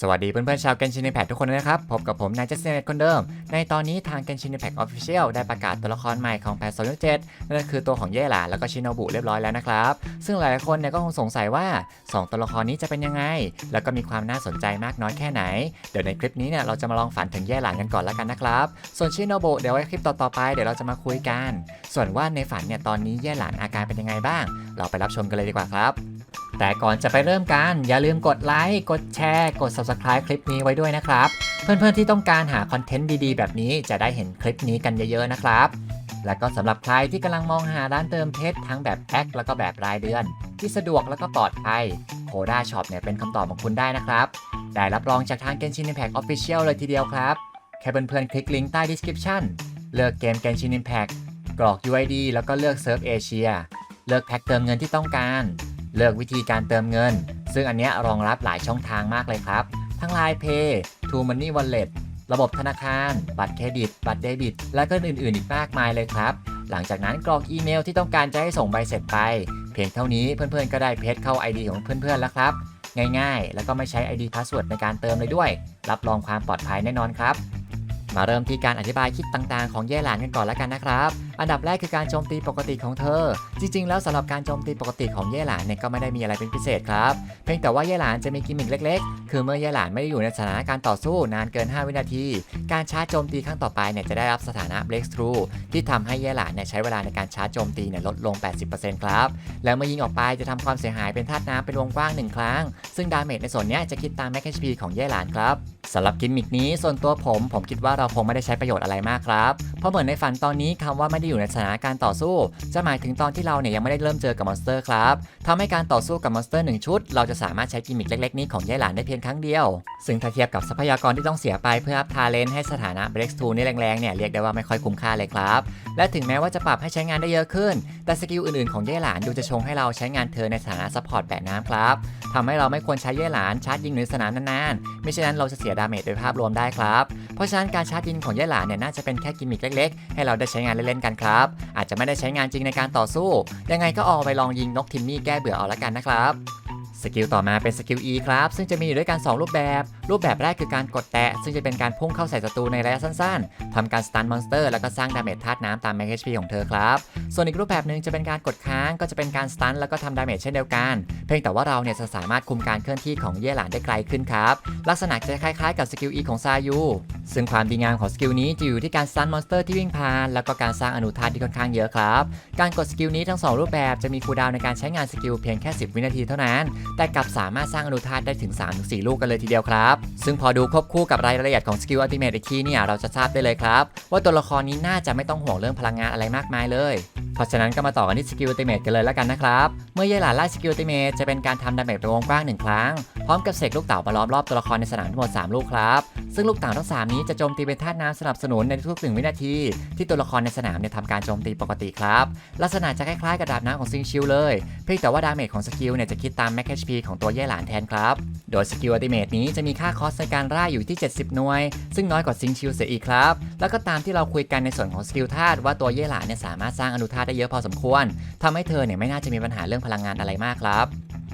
สวัสดีเพื่อนๆชาว Genshin Impact ทุกคนนะครับ พบกับผมนายเจสเนตคนเดิม ในตอนนี้ทาง Genshin Impact Official ได้ประกาศตัวละครใหม่ของแพท2.7นั่นก็คือตัวของเย่หลาแล้วก็ชินโนบุเรียบร้อยแล้วนะครับ ซึ่งหลายๆคนเนี่ยก็คงสงสัยว่า 2 ตัวละครนี้จะเป็นยังไง แล้วก็มีความน่าสนใจมากน้อยแค่ไหน เดี๋ยวในคลิปนี้เนี่ยเราจะมาลองฝันถึงเย่หลานกันก่อนแล้วกันนะครับ ส่วนชินโนบุเดี๋ยวไว้คลิปต่อๆไปเดี๋ยวเราจะมาคุยกัน ส่วนว่าในฝันเนี่ยตอนนี้เย่หลานอาการเป็นยังไงบ้าง เราไปรับชมกันเลยดีกว่าครับ แต่ก่อนจะไปเริ่มกัน อย่าลืมกดไลค์ กดแชร์ กด Subscribe คลิปนี้ไว้ด้วยนะครับ เพื่อนๆที่ต้องการหาคอนเทนต์ดีๆ แบบนี้จะได้เห็นคลิปนี้กันเยอะๆนะครับ และก็สำหรับใครที่กำลังมองหาร้านเติมเพชรทั้งแบบแพ็คแล้วก็แบบรายเดือน ที่สะดวกแล้วก็ปลอดภัยโคด้าช็อปเนี่ยเป็นคำตอบของคุณได้นะครับ ได้รับรองจากทาง Genshin Impact Official เลยทีเดียวครับ แค่เพื่อนๆคลิกลิงก์ใต้ description เลือกเกม Genshin Impact กรอก UID แล้วก็เลือกเซิร์ฟเอเชียเลือกแพ็คเติมเงินที่ต้องการ เลือกวิธีการเติมเงิน ซึ่งอันนี้รองรับหลายช่องทางมากเลยครับ ทั้ง Line Pay True Money Wallet ระบบธนาคาร บัตรเครดิต บัตรเดบิต และก็อื่นๆ อีกมากมายเลยครับ หลังจากนั้นกรอกอีเมลที่ต้องการจะให้ส่งใบเสร็จไป เพียงเท่านี้เพื่อนๆ ก็ได้เพจเข้า ID ของเพื่อนๆ แล้วครับ ง่ายๆ แล้วก็ไม่ใช้ ID Password ในการเติมเลยด้วย รับรองความปลอดภัยแน่นอนครับ มาเริ่มที่การอธิบายคลิปต่างๆ ของเย่หลานกันก่อนแล้วกันนะครับ อันดับแรกคือการโจมตีปกติของเธอ จริง ๆ แล้วสำหรับการโจมตีปกติของเย่หลานเนี่ยก็ไม่ได้มีอะไรเป็นพิเศษครับ เพียงแต่ว่าเย่หลานจะมีกิมมิคเล็ก ๆ คือเมื่อเย่หลานไม่ได้อยู่ในสถานการณ์ต่อสู้นานเกิน 5 วินาที การชาร์จโจมตีครั้งต่อไปเนี่ยจะได้รับสถานะ breakthrough ที่ทำให้เย่หลานเนี่ยใช้เวลาในการชาร์จโจมตีเนี่ยลดลง 80%ครับ แล้วเมื่อยิงออกไปจะทำความเสียหายเป็นธาตุน้ำเป็นวงกว้างหนึ่งครั้ง ซึ่งดาเมจในส่วนนี้จะคิดตาม max HP ของเย่หลานครับสำหรับกิมมิคนี้ส่วนตัวผมผมคิดว่าเราคงไม่ได้ใช้ประโยชน์อะไรมากครับ เพราะเหมือนในฝันตอนนี้คำว่าไม่ได้อยู่ในสถานการณ์ต่อสู้ จะหมายถึงตอนที่เราเนี่ยยังไม่ได้เริ่มเจอกับมอนสเตอร์ครับทำให้การต่อสู้กับมอนสเตอร์หนึ่งชุด เราจะสามารถใช้กิมมิคเล็กๆนี้ของย่ายหลานได้เพียงครั้งเดียว ซึ่งถ้าเทียบกับทรัพยากรที่ต้องเสียไปเพื่ออัพทาเลนให้สถานะ break through นี่แรงๆเนี่ยเรียกได้ว่าไม่ค่อยคุ้มค่าเลยครับ และถึงแม้ว่าจะปรับให้ใช้งานได้เยอะขึ้น แต่สกิลอื่นๆของเย่หลานดูจะชงให้เราใช้งานเธอในฐานะซัพพอร์ตแบกน้ำครับทำให้เราไม่ควรใช้เย่หลานชาร์จยิงในสนามนานๆ ไม่เช่นนั้นเราจะเสียดาเมจโดยภาพรวมได้ครับ เพราะฉะนั้นการชาร์จยิงของย่หลานเนี่ยน่าจะเป็นแค่กิมมิคเล็กๆ ให้เราได้ใช้งานเล่นๆกันครับ อาจจะไม่ได้ใช้งานจริงในการต่อสู้ ยังไงก็เอาไปลองยิงนกทิมมี่แก้เบื่อเอาละกันนะครับ สกิลต่อมาเป็นสกิล E ครับ ซึ่งจะมีอยู่ด้วยกัน 2 รูปแบบ รูปแบบแรกคือการกดแตะ ซึ่งจะเป็นการพุ่งเข้าใส่ศัตรูในระยะสั้นๆทำการสตันมอนสเตอร์แล้วก็สร้างดาเมจธาตุน้ำตาม max HP ของเธอครับ ส่วนอีกรูปแบบหนึ่งจะเป็นการกดค้างก็จะเป็นการสตันแล้วก็ทำดาเมจเช่นเดียวกัน เพียงแต่ว่าเราเนี่ยจะสามารถคุมการเคลื่อนที่ของเย่หลานได้ไกลขึ้นครับ ลักษณะจะคล้ายๆ กับสกิล E ของซายูซึ่งความดีงามของสกิลนี้จะอยู่ที่การสตันมอนสเตอร์ที่วิ่งผ่านแล้วก็การสร้างอนุธาตุที่ค่อนข้างเยอะครับ การกดสกิลนี้ทั้งสองรูปแบบจะมีคูลดาวในการใช้งานสกิลเพียงแค่ 10 วินาทีเท่านั้นแต่กลับสามารถสร้างอนุธาตุได้ถึง 3-4 ลูกกันเลยทีเดียวครับ ซึ่งพอดูควบคู่กับรายละเอียดของสกิลอัลติเมทอีกทีเนี่ยเราจะทราบได้เลยครับ ว่าตัวละครนี้น่าจะไม่ต้องห่วงเรื่องพลังงานอะไรมากมายเลยเพราะฉะนั้นก็มาต่อกันที่สกิลอัลติเมทกันเลยแล้วกันนะครับ เมื่อเย่หลานไล่สกิลอัลติเมทจะเป็นการทำดาเมจเป็นวงกว้างหนึ่งครั้ง พร้อมกับเสกลูกเต๋ามาล้อมรอบตัวละครในสนามทั้งหมด 3 ลูกครับ ซึ่งลูกเต๋าทั้ง 3 นี้จะโจมตีเป็นธาตุน้ำสนับสนุนในทุกหนึ่งวินาที ที่ตัวละครในสนามเนี่ยทำการโจมตีปกติครับ ลักษณะจะคล้ายๆกับดาบน้ำของซิงชิลเลย เพียงแต่ว่าดาเมจของสกิลเนี่ยจะคิดตาม max HP ของตัวเย่หลานแทนครับ โดยสกิลอัติเมทนี้จะมีค่าคอสในการร่ายอยู่ที่ 70 หน่วย ซึ่งน้อยกว่าซิงชิลเสียอีกครับ แล้วก็ตามที่เราคุยกันในส่วนของสกิลธาตุว่าตัวเย่หลานเนี่ยสามารถสร้างอนุธาาได้เยอะพอสมควรทำให้เธอเนี่ยไม่น่าจะมีปัญหาเรื่องพลังงานอะไรมากครับ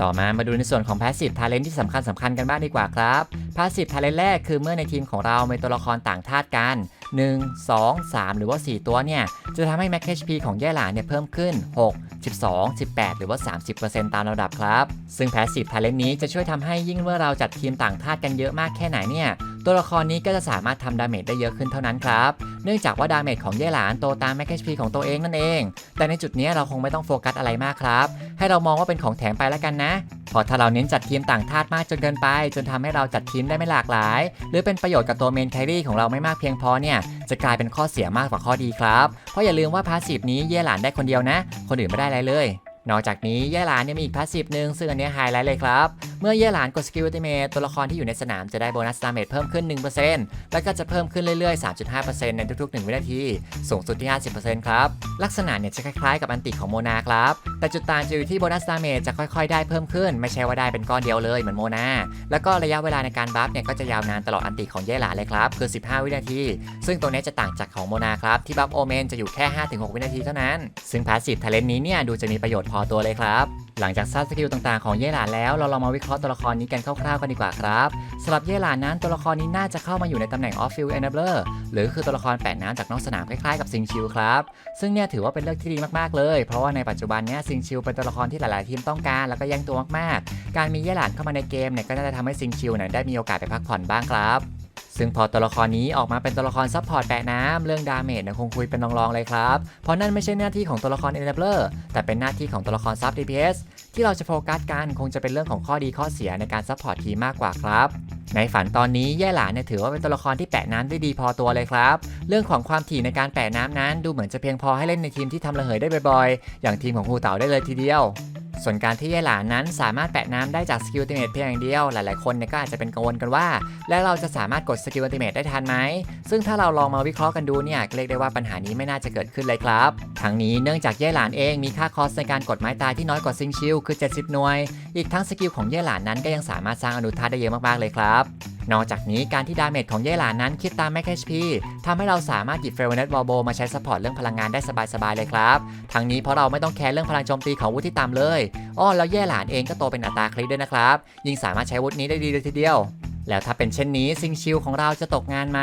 ต่อมามาดูในส่วนของ Passive Talent ที่สำคัญสำคัญกันบ้างดีกว่าครับ Passive Talent แรกคือเมื่อในทีมของเรามีตัวละครต่างธาตุกัน 1 2 3 หรือว่า 4 ตัวเนี่ย จะทำให้ Max HP ของแย่หลานเนี่ยเพิ่มขึ้น 6 12 18 หรือว่า 30%ตามระดับครับ ซึ่ง Passive Talent นี้จะช่วยทำให้ยิ่งเมื่อเราจัดทีมต่างธาตุกันเยอะมากแค่ไหนเนี่ย ตัวละครนี้ก็จะสามารถทำดาเมจได้เยอะขึ้นเท่านั้นครับ เนื่องจากว่าดาเมจของเย่หลานโตตาม Max HP ของตัวเองนั่นเอง แต่ในจุดนี้เราคงไม่ต้องโฟกัสอะไรมากครับ ให้เรามองว่าเป็นของแถมไปแล้วกันนะพราะถ้าเราเน้นจัดทีมต่างธาตุมากจนเกินไป จนทำให้เราจัดทีมได้ไม่หลากหลาย หรือเป็นประโยชน์กับตัวเมนแครี่ของเราไม่มากเพียงพอเนี่ยจะกลายเป็นข้อเสียมากกว่าข้อดีครับ เพราะอย่าลืมว่าพาสซีฟนี้เย่หลานได้คนเดียวนะ คนอื่นไม่ได้อะไรเลย นอกจากนี้เย่หลานเนี่ยมีอีกพาสซีฟหนึ่งซึ่งอันนี้ไฮไลท์เลยครับ เมื่อเย่หลานกดสกิลอัติเมทตัวละครที่อยู่ในสนามจะได้โบนัสดาเมจเพิ่มขึ้น 1%แล้วก็จะเพิ่มขึ้นเรื่อยๆ 3.5%ในทุก ๆ 1 วินาที สูงสุดที่ 50%ครับ ลักษณะเนี่ยจะคล้ายๆ กับอันติของโมนาครับ แต่จุดต่างจะอยู่ที่โบนัสดาเมจจะค่อยๆ ได้เพิ่มขึ้น ไม่ใช่ว่าได้เป็นก้อนเดียวเลยเหมือนโมนา แล้วก็ระยะเวลาในการบัฟเนี่ยก็จะยาวนานตลอดอันติของเย่หลานเลยครับคือ 15 วินาที ซึ่งตรงนี้จะต่างจากของโมนาครับที่บัฟโอเมนจะอยู่แค่ 5-6 วินาทีเท่านั้น ซึ่งพาสซีฟทาเลนนี้เนี่ยดูจะมีประโยชน์พออตัวเลยครับ หลังจากทราบสกิลต่างๆของเย่หลานแล้วเราลองมาวิเคราะห์ตัวละครนี้กันคร่าวๆกันดีกว่าครับสำหรับเย่หลานนั้นตัวละครนี้น่าจะเข้ามาอยู่ในตำแหน่ง off field enabler หรือคือตัวละครแปะน้ำจากนอกสนามคล้ายๆกับซิงชิวครับซึ่งเนี่ยถือว่าเป็นเรื่องที่ดีมากๆเลย เพราะว่าในปัจจุบันเนี้ยซิงชิวเป็นตัวละครที่หลายๆทีมต้องการแล้วก็แย่งตัวมากๆ การมีเย่หลานเข้ามาในเกมเนี่ยก็น่าจะทำให้ซิงชิวเนี่ยได้มีโอกาสไปพักผ่อนบ้างครับ ซึ่งพอตัวละครนี้ออกมาเป็นตัวละครซัพพอร์ตแปะน้ำเรื่องดาเมจนี่ยคงคุยเป็นรองๆเลยครับ เพราะนั่นไม่ใช่หน้าที่ของตัวละคร enabler แต่เป็นหน้าที่ของตัวละครซับ DPS ที่เราจะโฟกัสกันคงจะเป็นเรื่องของข้อดีข้อเสียในการซัพพอร์ตทีมมากกว่าครับในฝันตอนนี้แย่หลานเนี่ยถือว่าเป็นตัวละครที่แปะน้ำได้ดีพอตัวเลยครับ เรื่องของความถี่ในการแปะน้ำนั้นดูเหมือนจะเพียงพอให้เล่นในทีมที่ทำระเหยได้บ่อยๆ อย่างทีมของครูเต๋าได้เลยทีเดียว ส่วนการที่แย่หลานนั้นสามารถแปะน้ำได้จากสกิลติเมทเพียงอย่างเดียว หลายๆคนเนี่ยก็อาจจะเป็นกังวลกันว่า แล้วเราจะสามารถกดสกิลติเมทได้ทันไหม ซึ่งถ้าเราลองมาวิเคราะห์กันดูเนี่ยเรียกได้ว่าปัญหานี้ไม่น่าจะเกิดขึ้นเลยครับ ทั้งนี้เนื่องจากเย่หลานเองมีค่าคอสในการกดไม้ตายที่น้อยกว่าซิงชิลคือ 70 หน่วย อีกทั้งสกิลของเย่หลานนั้นก็ยังสามารถสร้างอนุธาได้เยอะมากๆเลยครับ นอกจากนี้การที่ดาเมจของเย่หลานนั้นคิดตามแม็ก HP ทำให้เราสามารถหยิบเฟรเนตวอลโบมาใช้ซัพพอร์ตเรื่องพลังงานได้สบายๆเลยครับทั้งนี้เพราะเราไม่ต้องแคร์เรื่องพลังโจมตีของวุฒิที่ต่ำเลยอ้อแล้วแย่หลานเองก็โตเป็นอัตราคลิกด้วยนะครับ ยิ่งสามารถใช้วุฒินี้ได้ดีเลยทีเดียว แล้วถ้าเป็นเช่นนี้ซิงชิลของเราจะตกงานไหม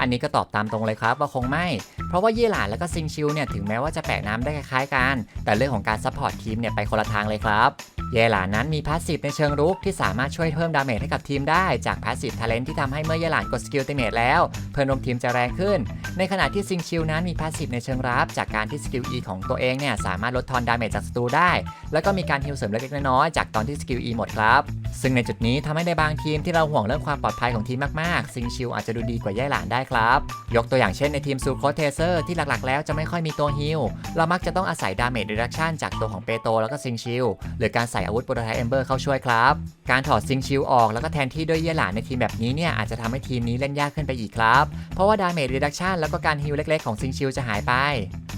อันนี้ก็ตอบตามตรงเลยครับว่าคงไม่ เพราะว่าเย่หลานแล้วก็ซิงชิลเนี่ยถึงแม้ว่าจะแปะน้ำได้คล้ายๆกัน แต่เรื่องของการซัพพอร์ตทีมเนี่ยไปคนละทางเลยครับ เยหลานนั้นมีพาสซีฟในเชิงรุกที่สามารถช่วยเพิ่มดาเมจให้กับทีมได้จากพาสซีฟทาเลนที่ทำให้เมื่อเยหลานกดสกิลติเมทแล้ว เพื่อนร่วมทีมจะแรงขึ้น ในขณะที่ซิงชิลนั้นมีพาสซีฟในเชิงรับจากการที่สกิล E ของตัวเองเนี่ยสามารถลดทอนดาเมจจากศัตรูได้ แล้วก็มีการฮิลเสริมเล็กๆน้อยๆจากตอนที่สกิล E หมดครับ ซึ่งในจุดนี้ทำให้ในบางทีมที่เราห่วงเรื่องความปลอดภัยของทีมมากๆ ซิงชิลอาจจะดูดีกว่าเยหลานได้ครับ ยกตัวอย่างเช่นในทีมซูโคเทเซอร์ที่หลักๆ แล้วจะไม่ค่อยมีตัวฮิลเรามักจะต้องอาศัยดาเมจ r ีดักชันจากตัวของเปโตแล้วก็ซิงชิลหรือการส่อาวุธโปรโตไทป์เอมเบอร์เข้าช่วยครับ การถอดซิงชิลออกแล้วก็แทนที่ด้วยเย่หลานในทีมแบบนี้เนี่ยอาจจะทำให้ทีมนี้เล่นยากขึ้นไปอีกครับ เพราะว่าดาเมจ r ีดักชันแล้วก็การฮิลเล็กๆของซิงชิลจะหายไป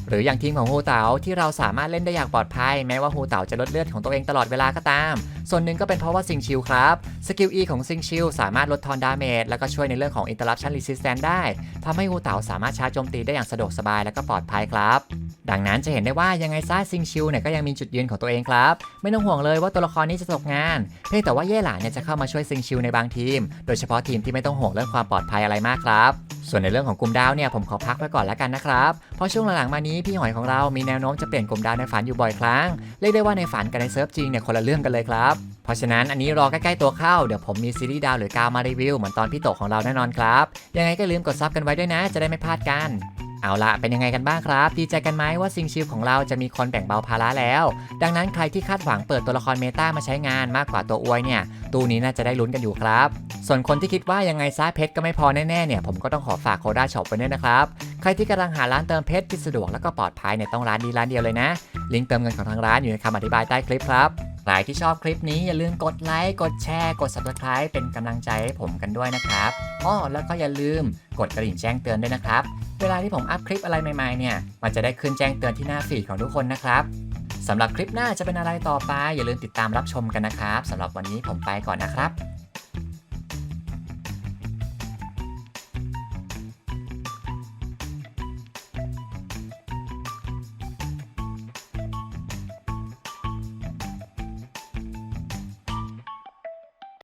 หรืออย่างทีมของฮูเต๋าที่เราสามารถเล่นได้อย่างปลอดภัย แม้ว่าฮูเต๋าจะลดเลือดของตัวเองตลอดเวลาก็ตาม ส่วนหนึ่งก็เป็นเพราะว่าซิงชิลครับสกิล E ของซิงชิลสามารถลดทอนดาเมจแล้วก็ช่วยในเรื่องของ Interruption Resistance ได้ทำให้ฮูเต๋าสามารถชาร์จโจมตีได้อย่างสะดวกสบายและก็ปลอดภัยครับ ดังนั้นจะเห็นได้ว่ายังไงซ่าซิงชิลเนี่ยก็ยังมีจุดยืนของตัวเองครับ ไม่ต้องห่วงเลยว่าตัวละครนี้จะตกงาน เพียงแต่ว่าเย่หลานเนี่ยจะเข้ามาช่วยซิงชิลในบางทีม โดยเฉพาะทีมที่ไม่ต้องห่วงเรื่องความปลอดภัยอะไรมากครับ ส่วนในเรื่องของกลุ่มดาวเนี่ยผมขอพักไว้ก่อนแล้วกันนะครับ เพราะช่วงหลังๆมานี้พี่หอยของเรามีแนวโน้มจะเปลี่ยนกลุ่มดาวในฝันอยู่บ่อยครั้ง เรียกได้ว่าในฝันกับในเซิร์ฟจริงเนี่ยคนละเรื่องกันเลยครับ เพราะฉะนั้นอันนี้รอใกล้ๆตัวเข้าเดี๋ยวผมมีซีรีส์ดาวหรือกาวมารีวิวเหมือนตอนพี่โตของเราแน่นอนครับ ยังไงก็ลืมกดซับกันไว้ด้วยนะ จะได้ไม่พลาดกัน เอาละเป็นยังไงกันบ้างครับ ดีใจกันไหมว่าซิงชิลของเราจะมีคนแบ่งเบาภาระแล้ว ดังนั้นใครที่คาดหวังเปิดตัวละครเมตามาใช้งานมากกว่าตัวอวยเนี่ย ตู้นี้น่าจะได้ลุ้นกันอยู่ครับ ส่วนคนที่คิดว่ายังไงซ่าเพชรก็ไม่พอแน่ๆเนี่ย ผมก็ต้องขอฝากโคด้าช็อปไว้ด้วยนะครับ ใครที่กำลังหาร้านเติมเพชรที่สะดวกแล้วก็ปลอดภัยเนี่ยต้องร้านดีร้านเดียวเลยนะ ลิงก์เติมเงินของทางร้านอยู่ในคำอธิบายใต้คลิปครับ รที่ชอบคลิปนี้อย่าลืมกดไลค์ กดแชร์ กด subscribe เป็นกำลังใจให้ผมกันด้วยนะครับอ้อแล้วก็อย่าลืมกดกระดิ่งแจ้งเตือนด้วยนะครับ เวลาที่ผมอัพคลิปอะไรใหม่ๆเนี่ย มันจะได้ขึ้นแจ้งเตือนที่หน้าฟีดของทุกคนนะครับสำหรับคลิปหน้าจะเป็นอะไรต่อไป อย่าลืมติดตามรับชมกันนะครับสำหรับวันนี้ผมไปก่อนนะครับ